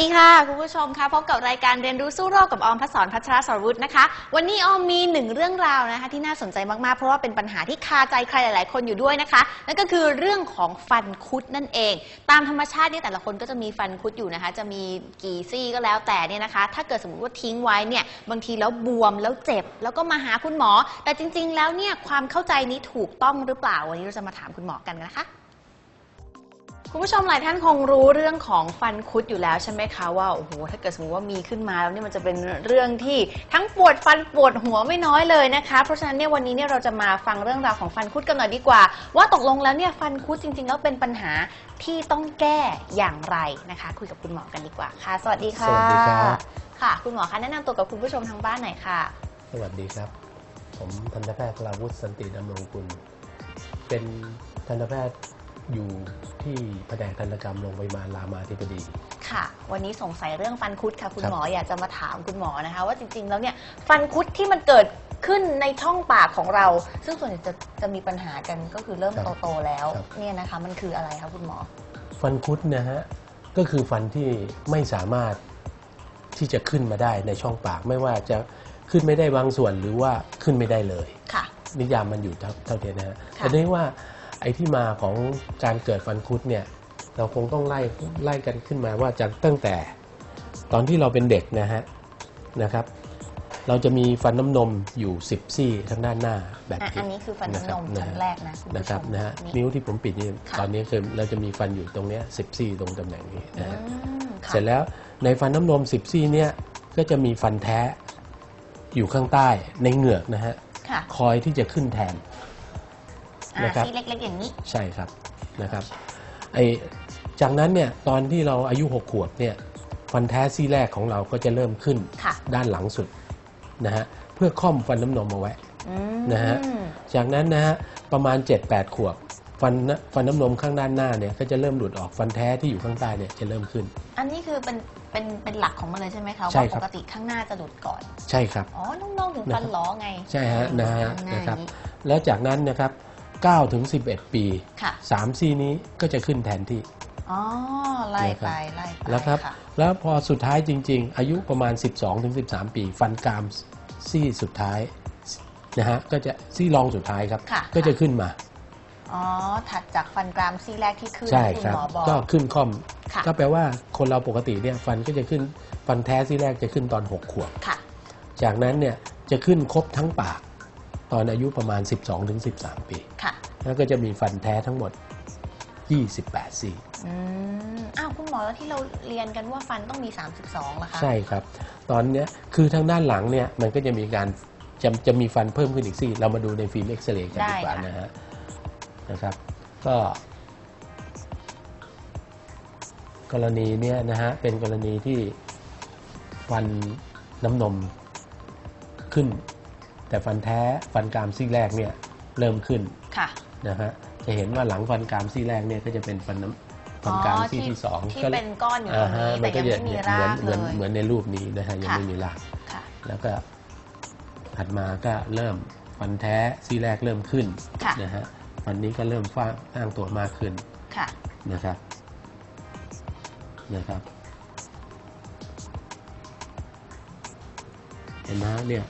ดีค่ะคุณผู้ชมคะพบกับรายการเรียนรู้สู้โรคกับออมพัสรพัชรสรวุฒินะคะ วันนี้ออมมีหนึ่งเรื่องราวนะคะ ที่น่าสนใจมากๆ เพราะว่าเป็นปัญหาที่คาใจใครหลาย ๆ คนอยู่ด้วยนะคะนั่นก็คือเรื่องของฟันคุดนั่นเอง ตามธรรมชาติเนี่ยแต่ละคนก็จะมีฟันคุดอยู่นะคะ จะมีกี่ซี่ก็แล้วแต่เนี่ยนะคะ ถ้าเกิดสมมติว่าทิ้งไว้เนี่ยบางทีแล้วบวมแล้วเจ็บ แล้วก็มาหาคุณหมอ แต่จริง ๆ แล้วเนี่ยความเข้าใจนี้ถูกต้องหรือเปล่าวันนี้เราจะมาถามคุณหมอกันนะคะ คุณผู้ชมหลายท่านคงรู้เรื่องของฟันคุดอยู่แล้วใช่ไหมคะว่าโอ้โหถ้าเกิดสมมติว่ามีขึ้นมาแล้วเนี่ยมันจะเป็นเรื่องที่ทั้งปวดฟันปวดหัวไม่น้อยเลยนะคะ เพราะฉะนั้นเนี่ยวันนี้เนี่ยเราจะมาฟังเรื่องราวของฟันคุดกันหน่อยดีกว่า ว่าตกลงแล้วเนี่ยฟันคุดจริงๆแล้วเป็นปัญหาที่ต้องแก้อย่างไรนะคะ คุยกับคุณหมอกันดีกว่าค่ะ สวัสดีค่ะสวัสดีครับค่ะ คุณหมอคะแนะนำตัวกับคุณผู้ชมทางบ้านหน่อยค่ะ สวัสดีครับ ผมทันตแพทย์พลาวุฒิสันติดำรงกุลเป็นทันตแพทย์ อยู่ที่แผนกทันตกรรมโรงพยาบาลรามาธิบดี ค่ะ วันนี้สงสัยเรื่องฟันคุดค่ะ คุณครับหมออยากจะมาถามคุณหมอนะคะ ว่าจริง ๆ แล้วเนี่ยฟันคุดที่มันเกิดขึ้นในช่องปากของเรา ซึ่งส่วนใหญ่จะจะมีปัญหากันก็คือเริ่มโตๆแล้วเนี่ยนะคะ มันคืออะไรคะคุณหมอ ฟันคุดนะฮะก็คือฟันที่ไม่สามารถที่จะขึ้นมาได้ในช่องปาก ไม่ว่าจะขึ้นไม่ได้บางส่วนหรือว่าขึ้นไม่ได้เลย ค่ะ นิยามมันอยู่เท่าเท่าเทียมนะฮะค่ะ แต่เรียกว่า ไอ้ที่มาของการเกิดฟันคุดเนี่ยเราคงต้องไล่ไล่กันขึ้นมาว่าจากตั้งแต่ตอนที่เราเป็นเด็กนะฮะนะครับ เราจะมีฟันน้ำนมอยู่ 10 ซี่ทางด้านหน้าแบบอะนี้อันนี้คือฟันน้ำนมะชั้นฮะแรกนะคุณนะผู้คชรับมนะฮะนี่นิ้วที่ผมปิดนี่ค่ะตอนนี้คือเราจะมีฟันอยู่ตรงเนี้ย10ซี่ตรงตำแหน่งนี้อืนะฮะมค่ะเสร็จแล้วในฟันน้ำนม10ซี่เนี่ยก็จะมีฟันแท้อยู่ข้างใต้ในเหงือกนะฮะค่ะคอยที่จะขึ้นแทนอ่า นะครับซี่เล็กๆอย่างนี้ ใช่ครับนะครับไอจากนั้นเนี่ยตอนที่เราอายุ 6 ขวบเนี่ยฟันแท้ซี่แรกของเราก็จะเริ่มขึ้นค่ะด้านหลังสุดนะฮะเพื่อค่อมฟันน้ำนมเอาไว้อืมนะฮะจากนั้นนะฮะประมาณ 7-8 ขวบฟันนะฟันน้ำนมข้างด้านหน้าเนี่ยก็จะเริ่มหลุดออกฟันแท้ที่อยู่ข้างใต้เนี่ยจะเริ่มขึ้น อันนี้คือเป็นเป็นเป็นหลักของมันเลยใช่ไหมคะใช่ว่าครัปบกติข้างหน้าจะหลุดก่อน ใช่ครับอ๋อน้องๆถึงฟันล้อไง ใช่ฮะนะฮะข้างหานะครับอย่างแล้วจากนั้นนะครับ 9ถึง11 ปี ค่ะ3 ซี่นี้ก็จะขึ้นแทนที่ อ๋อไล่นะคไปรับไล่ไปแล้วครับค่ะแล้วพอสุดท้ายจริง ๆ อายุประมาณ 12ถึง13 ปี ฟันกรามซี่สุดท้ายนะฮะก็จะซี่รองสุดท้ายครับ ค่ะ ก็จะขึ้นมา อ๋อ ถัดจากฟันกรามซี่แรกที่ขึ้นใช่ที่ครับ หมอบอก ก็ขึ้นค่อม ค่ะ ก็แปลว่าคนเราปกติเนี่ยฟันก็จะขึ้นฟันแท้ซี่แรกจะขึ้นตอน 6 ขวบ ค่ะ จากนั้นเนี่ยจะขึ้นครบทั้งปาก ตอนอายุประมาณ 12ถึง13 ปี ค่ะ แล้วก็จะมีฟันแท้ทั้งหมด 28 ซี่ อืมอ้าว คุณหมอแล้วที่เราเรียนกันว่าฟันต้องมี 32ล่ะคะใช่ครับ ตอนเนี้ยคือทางด้านหลังเนี่ยมันก็จะมีการจะจะมีฟันเพิ่มขึ้นอีกซี่ เรามาดูในฟิล์มเอ็กซเรย์กันดีกว่าได้ค่ะนะฮะนะครับ ก็ กรณีเนี้ยนะฮะเป็นกรณีที่ฟันน้ำนมขึ้น แต่ฟันแท้ฟันกรามซี่แรกเนี่ยเริ่มขึ้นค่ะนะฮะจะเห็นว่าหลังฟันกรามซี่แรกเนี่ยก็จะเป็นฟันน้ำฟันกรามซี่ที่สองที่ก็เป็นก้อนอยู่ตอ่ารงฮะนี้มัแต่นก็ยังจะไม่มีเหมืราอนกเหเลมือนยเหมือนในรูปนี้นะฮะยังค่ะไม่มีรากค่ะแล้วก็ถัดมาก็เริ่มฟันแท้ซี่แรกเริ่มขึ้นค่ะนะฮะฟันนี้ก็เริ่มฟ้างอ้างตัวมากขึ้นค่ะนะครับนะครับเห็นไหมฮะเนี่ย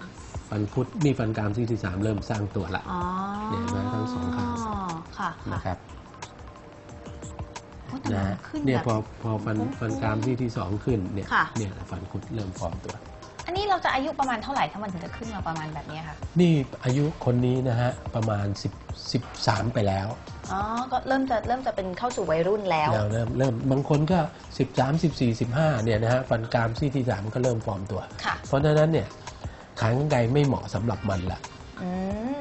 ฟันคุดนี่ฟันกรามซี่ที่สามเริ่มสร้างตัวละอ๋อเนี่ยมาทั้งสองข้างค่ะนะครับโอ้แต่นะมันฮะขึ้นเนี่ยแบบ พอพอฟันฟุ้งๆฟันกรามซี่ที่สองขึ้นเนี่ยค่ะ เนี่ยฟันคุดเริ่มฟอร์มตัว อันนี้เราจะอายุประมาณเท่าไหร่ถ้ามันถึงจะขึ้นมาประมาณแบบนี้ค่ะ นี่อายุคนนี้นะฮะประมาณ10 13 ไปแล้วอ๋อ ก็เริ่มจะเริ่มจะเป็นเข้าสู่วัยรุ่นแล้วแล้วเริ่มเริ่มบางคนก็ 13 14 15เนี่ยนะฮะฟันกรามซี่ที่สามก็เริ่มฟอร์มตัว ค่ะ เพราะฉะนั้นเนี่ย ขากรรไกรไม่เหมาะสำหรับมันละอื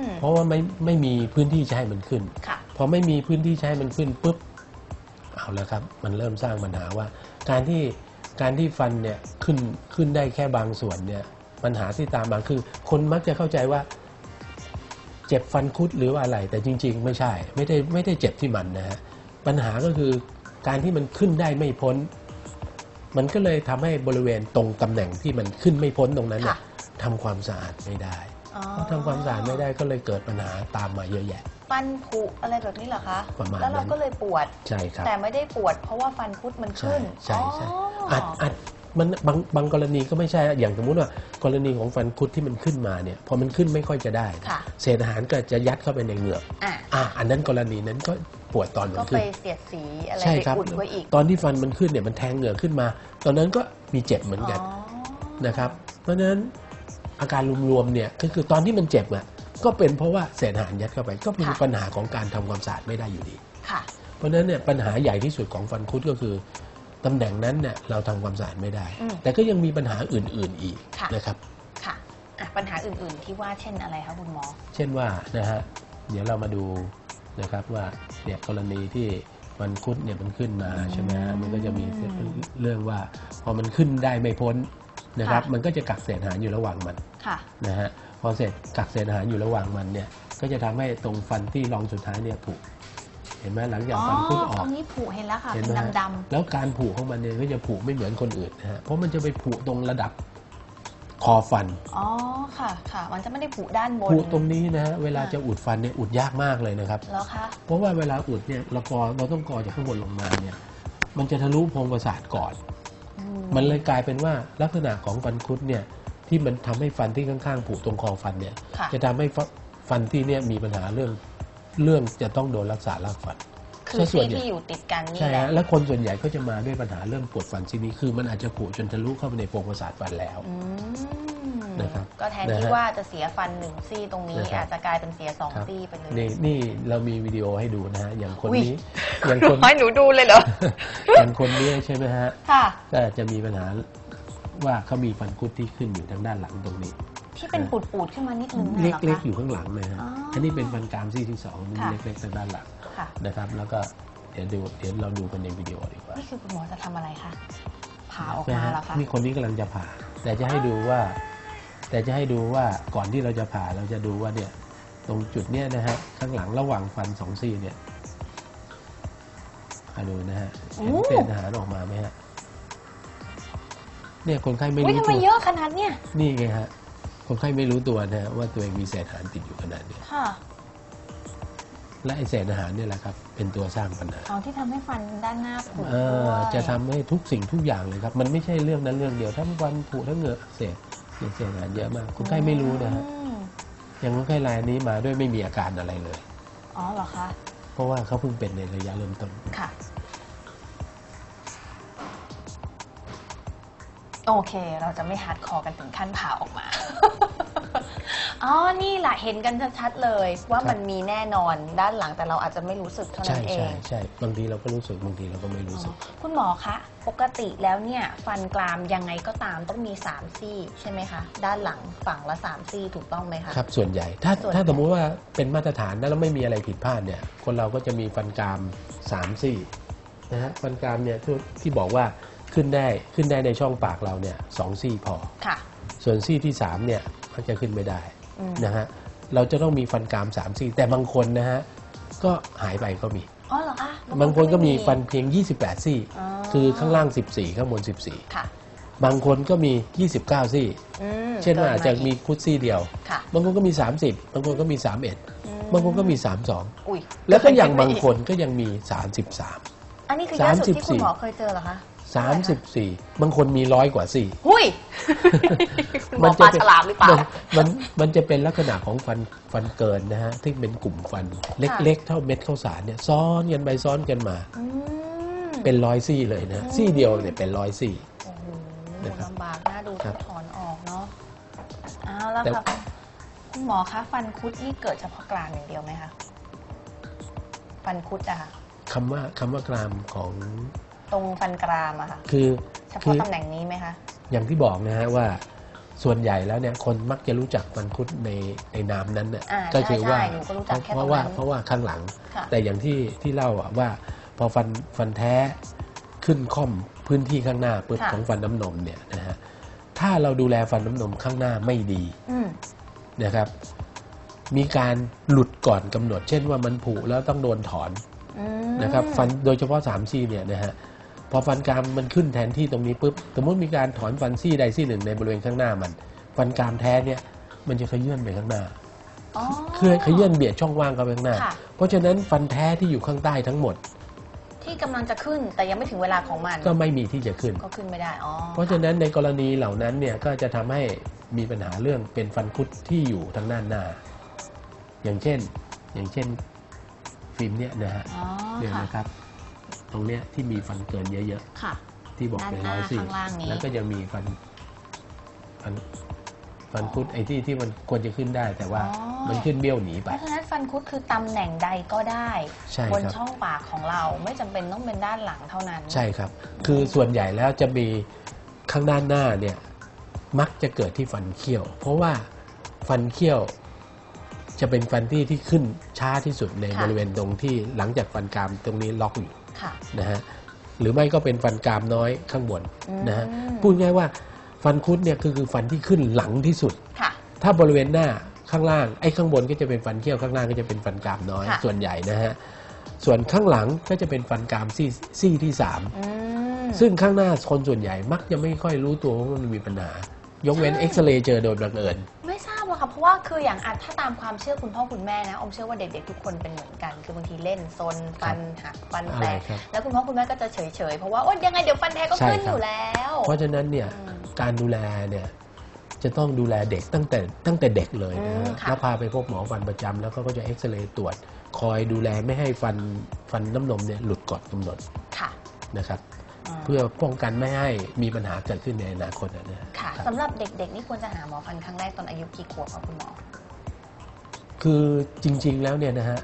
ม เพราะว่าไม่ไม่มีพื้นที่จะให้มันขึ้น ค่ะ พอไม่มีพื้นที่จะให้มันขึ้นปุ๊บเอาแล้วครับ มันเริ่มสร้างปัญหาว่า การที่การที่ฟันเนี่ยขึ้นขึ้นได้แค่บางส่วนเนี่ยปัญหาที่ตามมาคือ คนมักจะเข้าใจว่า เจ็บฟันคุดหรือว่าอะไร แต่จริง ๆ ไม่ใช่ ไม่ได้ไม่ได้เจ็บที่มันนะฮะปัญหาก็คือการที่มันขึ้นได้ไม่พ้น มันก็เลยทำให้บริเวณตรงตำแหน่งที่มันขึ้นไม่พ้นตรงนั้นเนี่ยค่ะ ทำความสะอาดไม่ได้อ๋อพอทำความสะอาดไม่ได้ก็เลยเกิดปัญหาตามมาเยอะแยะ ฟันผุอะไรแบบนี้เหรอคะประมาณแล้วเรานั้น ก็เลยปวด ใช่ครับ แต่ไม่ได้ปวด เพราะว่าฟันคุดมันใช่ขึ้นใช่ใช่อ๋อออาจอาจมันบางบางกรณีก็ไม่ใช่อย่างสมมุติว่ากรณีของฟันคุดที่มันขึ้นมาเนี่ยพอมันขึ้นไม่ค่อยจะได้ ค่ะ เศษอาหารก็จะยัดเข้าไปในเหงือกอะ อะอันนั้นกรณีนั้นก็ปวดตอนมัก็นไปขึ้นเสียดสีอะไรใช่ไปครับ อุดไว้อีกตอนที่ฟันมันขึ้นเนี่ยมันแทงเหงือกขึ้นมา ตอนนั้นก็มีเจ็บเหมือนกันอ๋อนะครับ เพราะฉะนั้น อาการรวมๆเนี่ยก็คือตอนที่มันเจ็บอะก็เป็นเพราะว่าเศษอาหารยัดเข้าไป ก็เป็นปัญหาของการทำความสะอาดไม่ได้อยู่ดี ค่ะ เพราะฉะนั้นเนี่ยปัญหาใหญ่ที่สุดของฟันคุดก็คือตำแหน่งนั้นเนี่ยเราทำความสะอาดไม่ได้ อืมแต่ก็ยังมีปัญหาอื่นๆอีกค่ะ นะครับ ค่ะอะ ปัญหาอื่นๆที่ว่าเช่นอะไรคะคุณหมอ เช่นว่านะฮะเดี๋ยวเรามาดูนะครับว่าเนี่ยกรณีที่มันคุดเนี่ยมันขึ้นมาใช่ไหมฮะมันก็จะมีเรื่องว่าพอมันขึ้นได้ไม่พ้น นะครับค่ะมันก็จะกักเศษอาหารอยู่ระหว่างมันค่ะนะฮะพอเสร็จกักเศษอาหารอยู่ระหว่างมันเนี่ยก็จะทำให้ตรงฟันที่รองสุดท้ายเนี่ยผุเห็นไหมหลังจากอ๋อฟันคุดอตอรกงนี้ผุเห็นแล้วค่ะเห็นเป็นไหมฮะดำแล้วการผุของมันเนี่ยก็จะผุไม่เหมือนคนอื่นนะฮะเพราะมันจะไปผุตรงระดับคอฟันๆอ๋อ ค่ะ ค่ะ มันจะไม่ได้ผุด้านบน ผุตรงนี้นะฮะเวลาค่ะจะอุดฟันเนี่ยอุดยากมากเลยนะครับแล้วคะ เพราะว่าเวลาอุดเนี่ยเรากอเราต้องกอจากข้างบนลงมาเนี่ย มันจะทะลุโพรงประสาทก่อนอื มันเลยกลายเป็นว่าลักษณะของฟันคุดเนี่ยที่มันทำให้ฟันที่ข้างๆผุตรงคอฟันเนี่ยค่ะจะทำให้ฟฟันที่เนี่ยมีปัญหาเรื่องเรื่องจะต้องโดนรักษารากฟันคือซะส่วที่นใหญ่ที่อยู่ติดกันนี่ใช่แหละฮะแล้วคนส่วนใหญ่ก็จะมาด้วยปัญหาเรื่องปวดฟันซี่นี้คือมันอาจจะผุจนทะลุเข้าไปในโพรงประสาทฟันแล้วอืม นะครับก็แทนนะที่ฮะว่าจะเสียฟันหนึ่งซี่ตรงนี้นะครับอาจจะกลายเป็นเสียสองครับซี่ไปเลยนี่นี่เรามีวิดีโอให้ดูนะฮะอย่างคนอุ๊ยนี้อย่างคนให้หนูดูเลยเหรออย่างคนนี้ใช่ไหมฮะค่ะก็จะมีปัญหาว่าเขามีฟันคุดที่ขึ้นอยู่ทางด้านหลังตรงนี้ ที่เป็นปูดๆขึ้นมานิดนึงเน่ะเหรอล็กคะๆอยู่ข้างหลังเลยฮะอ๋ออัอันนี้เป็นฟันกรามซี่ที่สองนี่ค่ะเล็กๆทางด้านหลังค่ะนะครับ แล้วก็เดี๋ยวดูเดี๋ยวเราดูกันในวิดีโอดีกว่านี่คือคุณหมอจะทำอะไรคะผ่าออกนะมาฮะแล้วคะนี่คนนี้กำลังจะผ่า แต่จะให้ดูว่า แต่จะให้ดูว่าก่อนที่เราจะผ่าเราจะดูว่าเนี่ยตรงจุดเนี้ยนะฮะข้างหลังระหว่างฟันสองซี่เนี่ยมาดูนะฮะเห็นเศษอาหารออกมาไหมฮะเนี่ยคนไข้ไม่อุ้ยรู้ทำไมตัวเยอะขนาดเนี้ยนี่ไงฮะคนไข้ไม่รู้ตัวนะฮะว่าตัวเองมีเศษอาหารติดอยู่ขนาดนี้ค่ะและไอเศษอาหารเนี่ยแหละครับ เป็นตัวสร้างปัญหาอ๋อที่ทำให้ฟันด้านหน้าผุเออด้วยจะทำให้ทุกสิ่งทุกอย่างเลยครับ มันไม่ใช่เรื่องนั้นเรื่องเดียวทั้งวันผุทั้งเหงือกอักเศษ เนี่ยเศษอาหารเยอะมากคนไข้ไม่รู้นะฮะอืมอย่างคนไข้รายนี้มาด้วยไม่มีอาการอะไรเลย อ๋อเหรอคะ เพราะว่าเขาเพิ่งเป็นในระยะเริ่มต้น ค่ะ โอเค เราจะไม่ฮาร์ดคอร์กันถึงขั้นผ่าออกมา อ๋อ นี่แหละเห็นกันชัดๆเลย ว่าครับมันมีแน่นอนด้านหลังแต่เราอาจจะไม่รู้สึกเท่าใช่นั้นเอใช่ง ใช่บางทีเราก็รู้สึกบางทีเราก็ไม่รู้สึก คุณหมอคะ ปกติแล้วเนี่ยฟันกรามยังไงก็ตามต้องมี 3 ซี่ใช่ไหมคะ ด้านหลังฝั่งละ 3 ซี่ถูกต้องไหมคะ ครับส่วนใหญ่ถ้าส่วนใหญ่ ถ้าสมมุติว่าเป็นมาตรฐานแล้วไม่มีอะไรผิดพลาดเนี่ยคนเราก็จะมีฟันกรามสามซี่นะฮะฟันกรามเนี่ยที่ที่บอกว่าขึ้นได้ขึ้นได้ในช่องปากเราเนี่ยสองซี่พอ ค่ะ ส่วนซี่ที่สามเนี่ยมันจะขึ้นไม่ได้อืม นะฮะเราจะต้องมีฟันกรามสามซี่แต่บางคนนะฮะก็หายไปก็มี อ๋อเหรอคะบางคนก็มีฟันเพียง 28 ซี่อ๋อคือข้างล่าง 14 ข้างบนค่ะ14บางคนก็มี 29 ซี่ อืมเช่นว่าอาจจะมีเกินคุดซี่เดียว ค่ะ บางคนก็มี 30 บางคนก็มีอื31 บางคนก็มีอุ้ย32แล้วก็อย่างบางคนก็ยังมี 33 อันนี้คือเยอะสุดที่34คุณหมอเคยเจอเหรอคะ 34 บางคนมีร้อยกว่าซี่หุยคุณหมอปลาฉลามหรือเปล่ามันมันมันจะเป็นลักษณะของฟันฟันเกินนะฮะที่เป็นกลุ่มฟันเล็กๆ เท่าเม็ดข้าวสารเนี่ยซ้อนกันไปซ้อนกันมาอืมเป็นร้อยซี่เลยนะซี่เดียวเนี่ยเป็นร้อยซี่โอ้โหนะครับลำบากน่าดูครัต้อบงถอนออกเนาะเอาแล้วแต่ค่ะคุณหมอคะฟันคุดนี่เกิดเฉพาะกรามอย่างเดียวไหมคะฟันคุดอะค่ะคำว่าคำว่ากรามของ ตรงฟันกรามอะค่ะคือเฉคืพาะอตำแหน่งนี้ไหมคะ อย่างที่บอกนะฮะว่าส่วนใหญ่แล้วเนี่ยคนมักจะรู้จักฟันคุดในในนามนั้นน่ะอ่าก็คืใช่ว่าใช่หนูก็รู้จักแค่เพตรราะงว่านั้นเพราะว่าข้างหลัง ค่ะ แต่อย่างที่ที่เล่าอะว่า พอฟันฟันแท้ขึ้นค่อมพื้นที่ข้างหน้าปุ๊บค่ะ ของฟันน้ำนมเนี่ยนะฮะถ้าเราดูแลฟันน้ำนมข้างหน้าไม่ดีอืม นะครับ มีการหลุดก่อนกำหนด เช่นว่ามันผุแล้วต้องโดนถอน อืม นะครับฟันโดยเฉพาะ3ามซี่เนี่ยนะฮะ พอฟันกรามมันขึ้นแทนที่ตรงนี้ปุ๊บสมมติมีการถอนฟันซี่ใดซี่หนึ่งในบริเวณข้างหน้ามัน ฟันกรามแท้เนี่ยมันจะขยื่นไปข้างหน้าอ๋อเคยขยื่นเบียดช่องว่างเข้าไปข้างหน้าค่ะเพราะฉะนั้นฟันแท้ที่อยู่ข้างใต้ทั้งหมด ที่กำลังจะขึ้นแต่ยังไม่ถึงเวลาของมัน ก็ไม่มีที่จะขึ้นก็ขึ้นไม่ได้อ๋อเพราะฉะนั้นในกรณีเหล่านั้นเนี่ยก็จะทำให้มีปัญหาเรื่องเป็นฟันคุดที่อยู่ทางด้านหน้า อย่างเช่น อย่างเช่นฟิล์มเนี่ยนะฮะอ๋อเนี่ยค่ะนะครับ ตรงเนี้ยที่มีฟันเกินเยอะค่ะ ๆ ที่บอกเป็นด้านหร้น้าอยสี่ข้างล่างนี้ แล้วก็ยังมีฟันฟันฟันคุดไอ้ที่ที่มันควรจะขึ้นได้ แต่ว่าอ๋อ มันขึ้นเบี้ยวหนีเพไป ราะฉะนั้นฟันคุดคือตำแหน่งใดก็ได้ ใช่บนครับ ช่องปากของเราไม่จำเป็นต้องเป็นด้านหลังเท่านั้น ใช่ครับ คือส่วนใหญ่แล้วจะมีข้างด้านหน้าเนี่ยมักจะเกิดที่ฟันเคี้ยว เพราะว่าฟันเคี้ยวจะเป็นฟันที่ที่ขึ้นช้าที่สุดในค่ะ บริเวณตรงที่หลังจากฟันกรามตรงนี้ล็อกอยู่ ค่ะ นะฮะหรือไม่ก็เป็นฟันกรามน้อยข้างบนอืมนะฮะพูดง่ายว่าฟันคุดเนี่ยคือคือฟันที่ขึ้นหลังที่สุด ค่ะ ถ้าบริเวณหน้าข้างล่างไอ้ข้างบนก็จะเป็นฟันเคี้ยวข้างล่างก็จะเป็นฟันกรามน้อย ค่ะ ส่วนใหญ่นะฮะส่วนข้างหลังก็จะเป็นฟันกรามซี่ซี่ที่สามอืม ซึ่งข้างหน้าคนส่วนใหญ่มักจะไม่ค่อยรู้ตัวว่ามันมีปัญหา ยกเว้นใช่ เอ็กซเรย์เจอโดยบังเอิญ ไม่ทราบหรอก ค่ะเพราะว่าคืออย่างอะถ้าตามความเชื่อคุณพ่อคุณแม่นะอมเชื่อว่าเด็กๆทุกคนเป็นเหมือนกัน คือบางทีเล่นซนฟันหักฟันอะแตไรกครับ แล้วคุณพ่อคุณแม่ก็จะเฉยๆเพราะว่าโอ๊ยยังไงเดี๋ยวฟันแท้ก็ใช่ขึ้นครับอยู่แล้วเพราะฉะนั้นเนี่ยอืมการดูแลเนี่ยจะต้องดูแลเด็กตั้งแต่ตั้งแต่เด็กเลยนะอืฮะมค่ะแล้วพาไปพบหมอฟันประจำแล้วก็ก็จะเอ็กซเรย์ตรวจ คอยดูแลไม่ให้ฟันฟันน้ำนมเนี่ยหลุดก่อนกำหนดค่ะ นะครับอืม เพื่อป้องกันไม่ให้มีปัญหาเกิดขึ้นในอนาคตนะฮะค่ะครับสำหรับเด็กๆนี่ควรจะหาหมอฟันครั้งแรกตอนอายุกี่ขวบคะคุณหมอ คือจริง ๆแล้วเนี่ยนะฮะ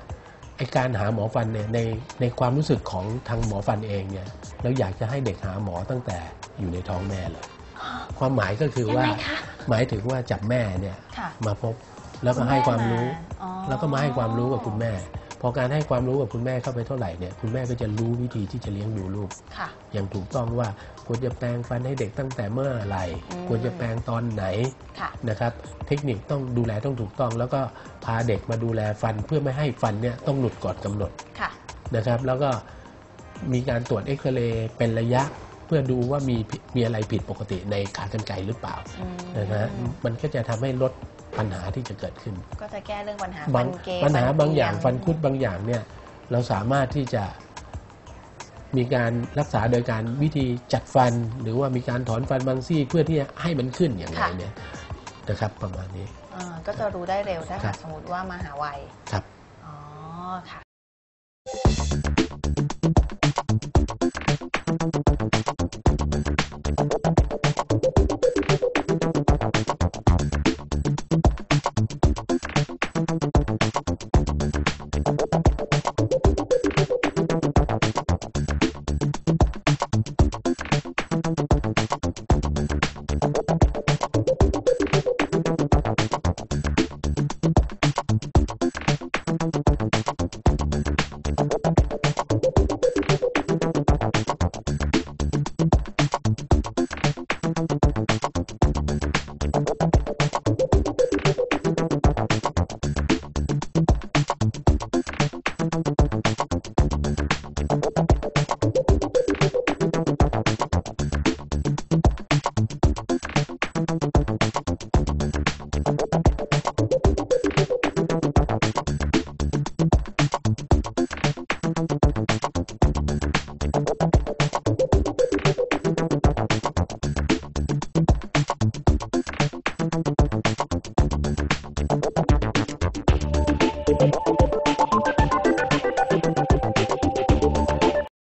ไอการหาหมอฟันเนี่ยในในความรู้สึกของทางหมอฟันเองเนี่ยเราอยากจะให้เด็กหาหมอตั้งแต่อยู่ในท้องแม่เลย ความหมายก็คือยังว่าไงคะหมายถึงว่าจับแม่เนี่ยค่ะมาพบแล้วก็ให้ความรู้อ๋อแล้วก็มาให้ความรู้กับคุณแม่ พอการให้ความรู้กับคุณแม่เข้าไปเท่าไหร่เนี่ยคุณแม่ก็จะรู้วิธีที่จะเลี้ยงดูลูกค่ะ อย่างถูกต้องว่าควรจะแปรงฟันให้เด็กตั้งแต่เมื่อไหร่อืมควรจะแปรงตอนไหนค่ะ นะครับ เทคนิคต้องดูแลต้องถูกต้อง แล้วก็พาเด็กมาดูแลฟันเพื่อไม่ให้ฟันเนี่ยต้องหลุดก่อนกำหนดค่ะ นะครับ แล้วก็มีการตรวจเอ็กซเรย์เป็นระยะเพื่อดูว่ามีมีอะไรผิดปกติในขากรรไกรหรือเปล่าอืมนะฮะมันก็จะทำให้ลด ปัญหาที่จะเกิดขึ้น ก็จะแก้เรื่องปัญหาบาฟังนเกยปัญหาบางอย่างเตีฟันคุดบางอย่างเนี่ยเราสามารถที่จะมีการรักษาโดยการวิธีจัดฟัน หรือว่ามีการถอนฟันบางซี่เพื่อที่จะให้มันขึ้นอย่างไรเนี่ยนะครับประมาณนี้ อ่าก็จะรู้ได้เร็วถ้าครัหากบสมมติว่ามาหาวัยครับ อ๋อค่ะ